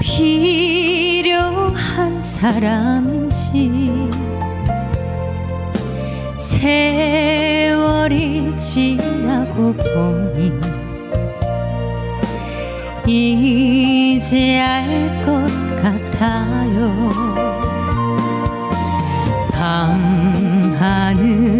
필요한 사람인지. 세월이 지나고 보니 이제 알 것 같아요. 밤하늘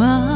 마